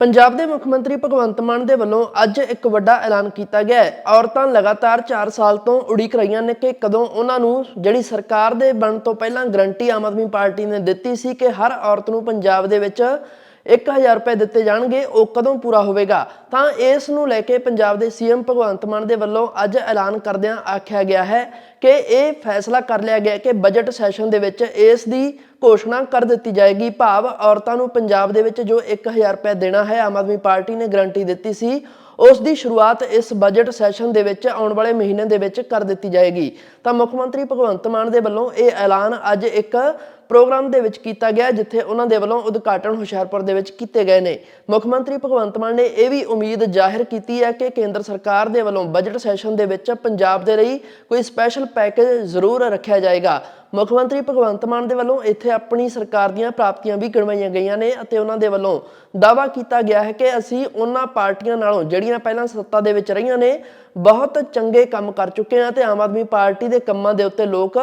ਪੰਜਾਬ ਦੇ ਮੁੱਖ ਮੰਤਰੀ ਭਗਵੰਤ ਮਾਨ ਦੇ ਵੱਲੋਂ ਅੱਜ ਇੱਕ ਵੱਡਾ ਐਲਾਨ ਕੀਤਾ ਗਿਆ ਹੈ। ਔਰਤਾਂ ਲਗਾਤਾਰ 4 ਸਾਲ ਤੋਂ ਉਡੀਕ ਰਹੀਆਂ ਨੇ ਕਿ ਕਦੋਂ ਉਹਨਾਂ ਨੂੰ ਜਿਹੜੀ ਸਰਕਾਰ ਦੇ ਬਣਨ ਤੋਂ ਪਹਿਲਾਂ ਗਰੰਟੀ ਆਮ ਆਦਮੀ ਪਾਰਟੀ ਨੇ ਦਿੱਤੀ ਸੀ ਕਿ ਹਰ ਔਰਤ ਨੂੰ ਪੰਜਾਬ ਦੇ ਵਿੱਚ 1000 ਰੁਪਏ ਦਿੱਤੇ ਜਾਣਗੇ, ਉਹ ਕਦੋਂ ਪੂਰਾ ਹੋਵੇਗਾ? ਤਾਂ ਇਸ ਨੂੰ ਲੈ ਕੇ ਪੰਜਾਬ ਦੇ ਸੀਐਮ ਭਗਵੰਤ ਮਾਨ ਦੇ ਵੱਲੋਂ ਅੱਜ ਐਲਾਨ ਕਰਦਿਆਂ ਆਖਿਆ ਗਿਆ ਹੈ ਕਿ ਇਹ ਫੈਸਲਾ ਕਰ ਲਿਆ ਗਿਆ ਕਿ ਬਜਟ ਸੈਸ਼ਨ ਦੇ ਵਿੱਚ ਇਸ ਦੀ ਘੋਸ਼ਣਾ ਕਰ ਦਿੱਤੀ ਜਾਏਗੀ। ਭਾਵ ਔਰਤਾਂ ਨੂੰ ਪੰਜਾਬ ਦੇ ਵਿੱਚ ਜੋ 1000 ਰੁਪਏ ਦੇਣਾ ਹੈ, ਆਮ ਆਦਮੀ ਪਾਰਟੀ ਨੇ ਗਰੰਟੀ ਦਿੱਤੀ ਸੀ, ਉਸ ਦੀ ਸ਼ੁਰੂਆਤ ਇਸ ਬਜਟ ਸੈਸ਼ਨ ਦੇ ਵਿੱਚ ਆਉਣ ਵਾਲੇ ਮਹੀਨੇ ਦੇ ਵਿੱਚ ਕਰ ਦਿੱਤੀ ਜਾਏਗੀ। ਤਾਂ ਮੁੱਖ ਮੰਤਰੀ ਭਗਵੰਤ ਮਾਨ ਦੇ ਵੱਲੋਂ ਇਹ ਐਲਾਨ ਅੱਜ ਇੱਕ ਪ੍ਰੋਗਰਾਮ ਦੇ ਵਿੱਚ ਕੀਤਾ ਗਿਆ, ਜਿੱਥੇ ਉਹਨਾਂ ਦੇ ਵੱਲੋਂ ਉਦਘਾਟਨ ਹੁਸ਼ਿਆਰਪੁਰ ਦੇ ਵਿੱਚ ਕੀਤੇ ਗਏ ਨੇ। ਮੁੱਖ ਮੰਤਰੀ ਭਗਵੰਤ ਮਾਨ ਨੇ ਇਹ ਵੀ ਉਮੀਦ ਜ਼ਾਹਿਰ ਕੀਤੀ ਹੈ ਕਿ ਕੇਂਦਰ ਸਰਕਾਰ ਦੇ ਵੱਲੋਂ ਬਜਟ ਸੈਸ਼ਨ ਦੇ ਵਿੱਚ ਪੰਜਾਬ ਦੇ ਲਈ ਕੋਈ ਸਪੈਸ਼ਲ ਪੈਕੇਜ ਜ਼ਰੂਰ ਰੱਖਿਆ ਜਾਏਗਾ। ਮੁੱਖ ਮੰਤਰੀ ਭਗਵੰਤ ਮਾਨ ਦੇ ਵੱਲੋਂ ਇੱਥੇ ਆਪਣੀ ਸਰਕਾਰ ਦੀਆਂ ਪ੍ਰਾਪਤੀਆਂ ਵੀ ਗਿਣਵਾਈਆਂ ਗਈਆਂ ਨੇ ਅਤੇ ਉਹਨਾਂ ਦੇ ਵੱਲੋਂ ਦਾਅਵਾ ਕੀਤਾ ਗਿਆ ਹੈ ਕਿ ਅਸੀਂ ਉਹਨਾਂ ਪਾਰਟੀਆਂ ਨਾਲੋਂ ਜਿਹੜੀਆਂ ਪਹਿਲਾਂ ਸੱਤਾ ਦੇ ਵਿੱਚ ਰਹੀਆਂ ਨੇ, ਬਹੁਤ ਚੰਗੇ ਕੰਮ ਕਰ ਚੁੱਕੇ ਹਾਂ ਤੇ ਆਮ ਆਦਮੀ ਪਾਰਟੀ ਦੇ ਕੰਮਾਂ ਦੇ ਉੱਤੇ ਲੋਕ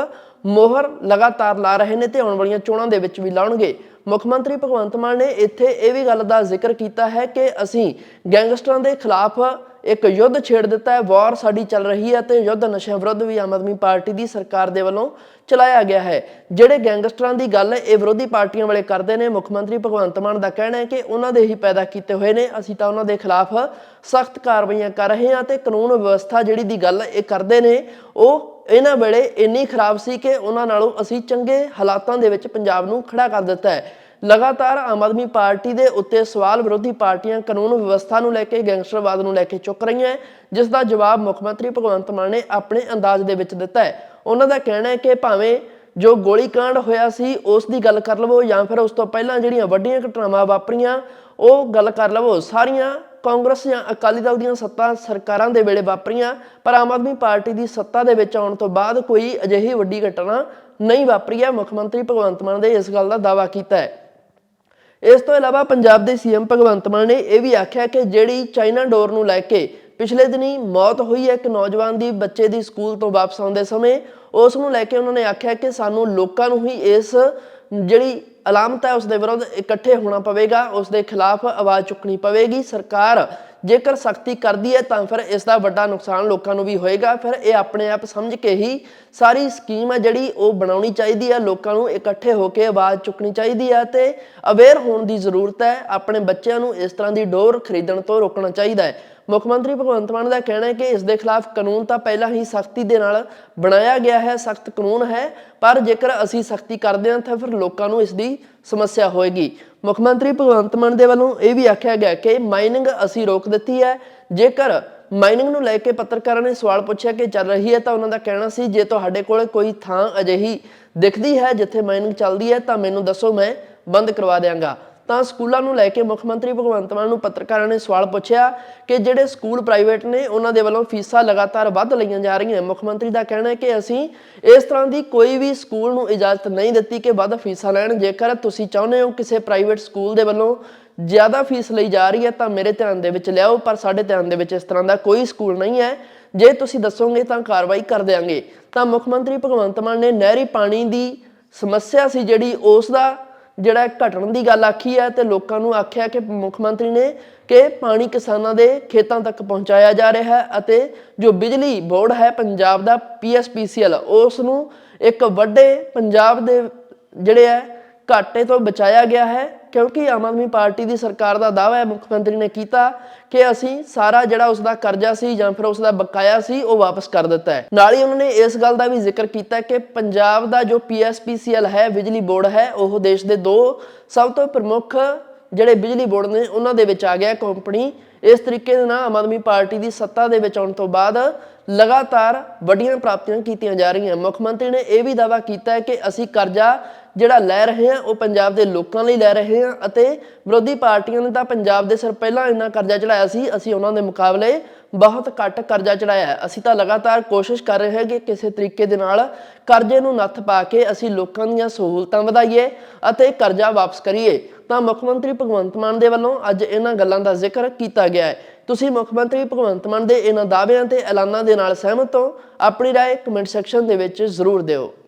ਮੋਹਰ ਲਗਾਤਾਰ ਲਾ ਰਹੇ ਨੇ ਤੇ ਆਉਣ ਵਾਲੀਆਂ ਚੋਣਾਂ ਦੇ ਵਿੱਚ ਵੀ ਲਾਉਣਗੇ। ਮੁੱਖ ਮੰਤਰੀ ਭਗਵੰਤ ਮਾਨ ਨੇ ਇੱਥੇ ਇਹ ਵੀ ਗੱਲ ਦਾ ਜ਼ਿਕਰ ਕੀਤਾ ਹੈ ਕਿ ਅਸੀਂ ਗੈਂਗਸਟਰਾਂ ਦੇ ਖਿਲਾਫ ਇੱਕ ਯੁੱਧ ਛੇੜ ਦਿੱਤਾ ਹੈ, ਵਾਰ ਸਾਡੀ ਚੱਲ ਰਹੀ ਹੈ ਤੇ ਯੁੱਧ ਨਸ਼ਿਆਂ ਵਿਰੁੱਧ ਵੀ ਆਮ ਆਦਮੀ ਪਾਰਟੀ ਦੀ ਸਰਕਾਰ ਦੇ ਵੱਲੋਂ ਚਲਾਇਆ ਗਿਆ ਹੈ। ਜਿਹੜੇ ਗੈਂਗਸਟਰਾਂ ਦੀ ਗੱਲ ਇਹ ਵਿਰੋਧੀ ਪਾਰਟੀਆਂ ਵਾਲੇ ਕਰਦੇ ਨੇ। ਮੁੱਖ ਮੰਤਰੀ ਭਗਵੰਤ ਮਾਨ ਦਾ ਕਹਿਣਾ ਹੈ ਕਿ ਉਹਨਾਂ ਦੇ ਹੀ ਪੈਦਾ ਕੀਤੇ ਹੋਏ ਨੇ। ਅਸੀਂ ਤਾਂ ਉਹਨਾਂ ਦੇ ਖਿਲਾਫ ਸਖਤ ਕਾਰਵਾਈਆਂ ਕਰ ਰਹੇ ਹਾਂ ਤੇ ਕਾਨੂੰਨ ਵਿਵਸਥਾ ਜਿਹੜੀ ਦੀ ਗੱਲ ਇਹ ਕਰਦੇ ਨੇ, ਉਹ ਇਹਨਾਂ ਵੇਲੇ ਇੰਨੀ ਖਰਾਬ ਸੀ ਕਿ ਉਹਨਾਂ ਨਾਲੋਂ ਅਸੀਂ ਚੰਗੇ ਹਾਲਾਤਾਂ ਦੇ ਵਿੱਚ ਪੰਜਾਬ ਨੂੰ ਖੜਾ ਕਰ ਦਿੱਤਾ ਹੈ। ਲਗਾਤਾਰ ਆਮ ਆਦਮੀ ਪਾਰਟੀ ਦੇ ਉੱਤੇ ਸਵਾਲ ਵਿਰੋਧੀ ਪਾਰਟੀਆਂ ਕਾਨੂੰਨ ਵਿਵਸਥਾ ਨੂੰ ਲੈ ਕੇ, ਗੈਂਗਸਟਰਵਾਦ ਨੂੰ ਲੈ ਕੇ ਚੁੱਕ ਰਹੀਆਂ ਜਿਸ ਦਾ ਜਵਾਬ ਮੁੱਖ ਮੰਤਰੀ ਭਗਵੰਤ ਮਾਨ ਨੇ ਆਪਣੇ ਅੰਦਾਜ਼ ਦੇ ਵਿੱਚ ਦਿੱਤਾ ਹੈ। ਉਹਨਾਂ ਦਾ ਕਹਿਣਾ ਹੈ ਕਿ ਭਾਵੇਂ ਜੋ ਗੋਲੀकांड ਹੋਇਆ ਸੀ, ਉਸ ਦੀ ਗੱਲ ਕਰ ਲਵੋ ਜਾਂ ਫਿਰ ਉਸ ਤੋਂ ਪਹਿਲਾਂ ਜਿਹੜੀਆਂ ਵੱਡੀਆਂ ਘਟਨਾਵਾਂ ਵਾਪਰੀਆਂ, ਉਹ ਗੱਲ ਕਰ ਲਵੋ। ਸਾਰੀਆਂ ਕਾਂਗਰਸ ਜਾਂ ਅਕਾਲੀ ਦਲ ਦੀਆਂ ਸੱਤਾ ਸਰਕਾਰਾਂ ਦੇ ਵੇਲੇ ਵਾਪਰੀਆਂ, ਪਰ ਆਮ ਆਦਮੀ ਪਾਰਟੀ ਦੀ ਸੱਤਾ ਦੇ ਵਿੱਚ ਆਉਣ ਤੋਂ ਬਾਅਦ ਕੋਈ ਅਜਿਹੀ ਵੱਡੀ ਘਟਨਾ ਨਹੀਂ ਵਾਪਰੀ ਹੈ। ਮੁੱਖ ਮੰਤਰੀ ਭਗਵੰਤ ਮਾਨ ਨੇ ਇਸ ਗੱਲ ਦਾ ਦਾਅਵਾ ਕੀਤਾ ਹੈ। ਇਸ ਤੋਂ ਇਲਾਵਾ ਪੰਜਾਬ ਦੇ ਸੀਐਮ ਭਗਵੰਤ ਮਾਨ ਨੇ ਇਹ ਵੀ ਆਖਿਆ ਕਿ ਜਿਹੜੀ ਚਾਈਨਾ ਡੋਰ ਨੂੰ ਲੈ ਕੇ ਪਿਛਲੇ ਦਿਨੀ ਮੌਤ ਹੋਈ ਹੈ, ਇੱਕ ਨੌਜਵਾਨ ਦੀ ਬੱਚੇ ਦੀ ਸਕੂਲ ਤੋਂ ਵਾਪਸ ਆਉਂਦੇ ਸਮੇਂ, ਉਸ ਨੂੰ ਲੈ ਕੇ ਉਹਨਾਂ ਨੇ ਆਖਿਆ ਕਿ ਸਾਨੂੰ ਲੋਕਾਂ ਨੂੰ ਹੀ ਇਸ ਜਿਹੜੀ ਅਲਾਮਤ ਹੈ, ਉਸ ਦੇ ਵਿਰੁੱਧ ਇਕੱਠੇ ਹੋਣਾ ਪਵੇਗਾ, ਉਸ ਦੇ ਖਿਲਾਫ ਆਵਾਜ਼ ਚੁੱਕਣੀ ਪਵੇਗੀ। ਸਰਕਾਰ ਜੇਕਰ ਸਖਤੀ ਕਰਦੀ ਹੈ, ਤਾਂ ਫਿਰ ਇਸ ਦਾ ਵੱਡਾ ਨੁਕਸਾਨ ਲੋਕਾਂ ਨੂੰ ਵੀ ਹੋਏਗਾ। ਫਿਰ ਇਹ ਆਪਣੇ ਆਪ ਸਮਝ ਕੇ ਹੀ ਸਾਰੀ ਸਕੀਮ ਹੈ ਜਿਹੜੀ ਉਹ ਬਣਾਉਣੀ ਚਾਹੀਦੀ ਹੈ। ਲੋਕਾਂ ਨੂੰ ਇਕੱਠੇ ਹੋ ਕੇ ਆਵਾਜ਼ ਚੁੱਕਣੀ ਚਾਹੀਦੀ ਹੈ ਤੇ ਅਵੇਅਰ ਹੋਣ ਦੀ ਜ਼ਰੂਰਤ ਹੈ। ਆਪਣੇ ਬੱਚਿਆਂ ਨੂੰ ਇਸ ਤਰ੍ਹਾਂ ਦੀ ਡੋਰ ਖਰੀਦਣ ਤੋਂ ਰੋਕਣਾ ਚਾਹੀਦਾ ਹੈ। ਮੁੱਖ ਮੰਤਰੀ ਭਗਵੰਤ ਮਾਨ ਦਾ ਕਹਿਣਾ ਹੈ ਕਿ ਇਸ ਦੇ ਖਿਲਾਫ ਕਾਨੂੰਨ ਤਾਂ ਪਹਿਲਾਂ ਹੀ ਸਖਤੀ ਦੇ ਨਾਲ ਬਣਾਇਆ ਗਿਆ ਹੈ, ਸਖਤ ਕਾਨੂੰਨ ਹੈ, ਪਰ ਜੇਕਰ ਅਸੀਂ ਸਖਤੀ ਕਰਦੇ ਹਾਂ, ਤਾਂ ਫਿਰ ਲੋਕਾਂ ਨੂੰ ਇਸ ਦੀ ਸਮੱਸਿਆ ਹੋਏਗੀ। ਮੁੱਖ ਮੰਤਰੀ ਭਗਵੰਤ ਮਾਨ ਦੇ ਵੱਲੋਂ ਇਹ ਵੀ ਆਖਿਆ ਗਿਆ ਕਿ ਮਾਈਨਿੰਗ ਅਸੀਂ ਰੋਕ ਦਿੱਤੀ ਹੈ। ਜੇਕਰ ਮਾਈਨਿੰਗ ਨੂੰ ਲੈ ਕੇ ਪੱਤਰਕਾਰਾਂ ਨੇ ਸਵਾਲ ਪੁੱਛਿਆ ਕਿ ਚੱਲ ਰਹੀ ਹੈ ਤਾਂ ਉਹਨਾਂ ਦਾ ਕਹਿਣਾ ਸੀ, ਜੇ ਤੁਹਾਡੇ ਕੋਲ ਕੋਈ ਥਾਂ ਅਜਿਹੀ ਦਿਖਦੀ ਹੈ ਜਿੱਥੇ ਮਾਈਨਿੰਗ ਚੱਲਦੀ ਹੈ ਤਾਂ ਮੈਨੂੰ ਦੱਸੋ, ਮੈਂ ਬੰਦ ਕਰਵਾ ਦਿਆਂਗਾ। ਤਾਂ ਸਕੂਲਾਂ ਨੂੰ ਲੈ ਕੇ ਮੁੱਖ ਮੰਤਰੀ ਭਗਵੰਤ ਮਾਨ ਨੂੰ ਪੱਤਰਕਾਰਾਂ ਨੇ ਸਵਾਲ ਪੁੱਛਿਆ ਕਿ ਜਿਹੜੇ ਸਕੂਲ ਪ੍ਰਾਈਵੇਟ ਨੇ, ਉਹਨਾਂ ਦੇ ਵੱਲੋਂ ਫੀਸਾਂ ਲਗਾਤਾਰ ਵੱਧ ਲਈਆਂ ਜਾ ਰਹੀਆਂ ਮੁੱਖ ਮੰਤਰੀ ਦਾ ਕਹਿਣਾ ਹੈ ਕਿ ਅਸੀਂ ਇਸ ਤਰ੍ਹਾਂ ਦੀ ਕੋਈ ਵੀ ਸਕੂਲ ਨੂੰ ਇਜਾਜ਼ਤ ਨਹੀਂ ਦਿੱਤੀ ਕਿ ਵੱਧ ਫੀਸਾਂ ਲੈਣ। ਜੇਕਰ ਤੁਸੀਂ ਚਾਹੁੰਦੇ ਹੋ ਕਿਸੇ ਪ੍ਰਾਈਵੇਟ ਸਕੂਲ ਦੇ ਵੱਲੋਂ ਜ਼ਿਆਦਾ ਫੀਸ ਲਈ ਜਾ ਰਹੀ ਹੈ, ਤਾਂ ਮੇਰੇ ਧਿਆਨ ਦੇ ਵਿੱਚ ਲਿਆਓ, ਪਰ ਸਾਡੇ ਧਿਆਨ ਦੇ ਵਿੱਚ ਇਸ ਤਰ੍ਹਾਂ ਦਾ ਕੋਈ ਸਕੂਲ ਨਹੀਂ ਹੈ। ਜੇ ਤੁਸੀਂ ਦੱਸੋਗੇ, ਤਾਂ ਕਾਰਵਾਈ ਕਰ ਦੇਵਾਂਗੇ ਤਾਂ ਮੁੱਖ ਮੰਤਰੀ ਭਗਵੰਤ ਮਾਨ ਨੇ ਨਹਿਰੀ ਪਾਣੀ ਦੀ ਸਮੱਸਿਆ ਸੀ ਜਿਹੜੀ ਉਸ ਦਾ ਜਿਹੜਾ ਘਟਣ ਦੀ ਗੱਲ ਆਖੀ ਹੈ ਤੇ ਲੋਕਾਂ ਨੂੰ ਆਖਿਆ ਕਿ ਮੁੱਖ ਮੰਤਰੀ ਨੇ ਕਿ ਪਾਣੀ ਕਿਸਾਨਾਂ ਦੇ ਖੇਤਾਂ ਤੱਕ ਪਹੁੰਚਾਇਆ ਜਾ ਰਿਹਾ ਹੈ ਅਤੇ ਜੋ ਬਿਜਲੀ ਬੋਰਡ ਹੈ ਪੰਜਾਬ ਦਾ ਪੀਐਸਪੀਸੀਐਲ ਉਸ ਨੂੰ ਇੱਕ ਵੱਡੇ ਪੰਜਾਬ ਦੇ ਜਿਹੜੇ ਹੈ ਘਾਟੇ ਤੋਂ ਬਚਾਇਆ ਗਿਆ ਹੈ। ਕਿਉਂਕਿ ਆਮ ਆਦਮੀ ਪਾਰਟੀ ਦੀ ਸਰਕਾਰ ਦਾ ਦਾਅਵਾ ਹੈ, ਮੁੱਖ ਮੰਤਰੀ ਨੇ ਕੀਤਾ ਕਿ ਅਸੀਂ ਸਾਰਾ ਜਿਹੜਾ ਉਸ ਦਾ ਕਰਜ਼ਾ ਸੀ ਜਾਂ ਫਿਰ ਉਸ ਦਾ ਬਕਾਇਆ ਸੀ, ਉਹ ਵਾਪਸ ਕਰ ਦਿੱਤਾ ਹੈ। ਨਾਲ ਹੀ ਉਹਨਾਂ ਨੇ ਇਸ ਗੱਲ ਦਾ ਵੀ ਜ਼ਿਕਰ ਕੀਤਾ ਕਿ ਪੰਜਾਬ ਦਾ ਜੋ ਪੀਐਸਪੀਸੀਐਲ ਹੈ, ਬਿਜਲੀ ਬੋਰਡ ਹੈ, ਉਹ ਦੇਸ਼ ਦੇ ਦੋ ਸਭ ਤੋਂ ਪ੍ਰਮੁੱਖ ਜਿਹੜੇ ਬਿਜਲੀ ਬੋਰਡ ਨੇ, ਉਹਨਾਂ ਦੇ ਵਿੱਚ ਆ ਗਿਆ ਕੰਪਨੀ। ਇਸ ਤਰੀਕੇ ਦੇ ਨਾਲ ਆਮ ਆਦਮੀ ਪਾਰਟੀ ਦੀ ਸੱਤਾ ਦੇ ਵਿੱਚ ਆਉਣ ਤੋਂ ਬਾਅਦ ਲਗਾਤਾਰ ਵੱਡੀਆਂ ਪ੍ਰਾਪਤੀਆਂ ਕੀਤੀਆਂ ਜਾ ਰਹੀਆਂ। ਮੁੱਖ ਮੰਤਰੀ ਨੇ ਇਹ ਵੀ ਦਾਅਵਾ ਕੀਤਾ ਹੈ ਕਿ ਅਸੀਂ ਕਰਜ਼ਾ ਜਿਹੜਾ ਲੈ ਰਹੇ ਹਾਂ ਉਹ ਪੰਜਾਬ ਦੇ ਲੋਕਾਂ ਲਈ ਲੈ ਰਹੇ ਹਾਂ ਅਤੇ ਵਿਰੋਧੀ ਪਾਰਟੀਆਂ ਨੇ ਤਾਂ ਪੰਜਾਬ ਦੇ ਸਿਰ ਪਹਿਲਾਂ ਇੰਨਾ ਕਰਜ਼ਾ ਚੜਾਇਆ ਸੀ ਅਸੀਂ ਉਹਨਾਂ ਦੇ ਮੁਕਾਬਲੇ ਬਹੁਤ ਘੱਟ ਕਰਜ਼ਾ ਚੜਾਇਆ ਹੈ ਅਸੀਂ ਤਾਂ ਲਗਾਤਾਰ ਕੋਸ਼ਿਸ਼ ਕਰ ਰਹੇ ਹਾਂ ਕਿ ਕਿਸੇ ਤਰੀਕੇ ਦੇ ਨਾਲ ਕਰਜ਼ੇ ਨੂੰ ਨੱਥ ਪਾ ਕੇ ਅਸੀਂ ਲੋਕਾਂ ਦੀਆਂ ਸਹੂਲਤਾਂ ਵਧਾਈਏ ਅਤੇ ਕਰਜ਼ਾ ਵਾਪਸ ਕਰੀਏ ਤਾਂ ਮੁੱਖ ਮੰਤਰੀ ਭਗਵੰਤ ਮਾਨ ਦੇ ਵੱਲੋਂ ਅੱਜ ਇਹਨਾਂ ਗੱਲਾਂ ਦਾ ਜ਼ਿਕਰ ਕੀਤਾ ਗਿਆ ਹੈ ਤੁਸੀਂ ਮੁੱਖ ਮੰਤਰੀ ਭਗਵੰਤ ਮਾਨ ਦੇ ਇਹਨਾਂ ਦਾਅਵਿਆਂ ਤੇ ਐਲਾਨਾਂ ਦੇ ਨਾਲ ਸਹਿਮਤ ਹੋ ਆਪਣੀ رائے ਕਮੈਂਟ ਸੈਕਸ਼ਨ ਦੇ ਵਿੱਚ ਜ਼ਰੂਰ ਦਿਓ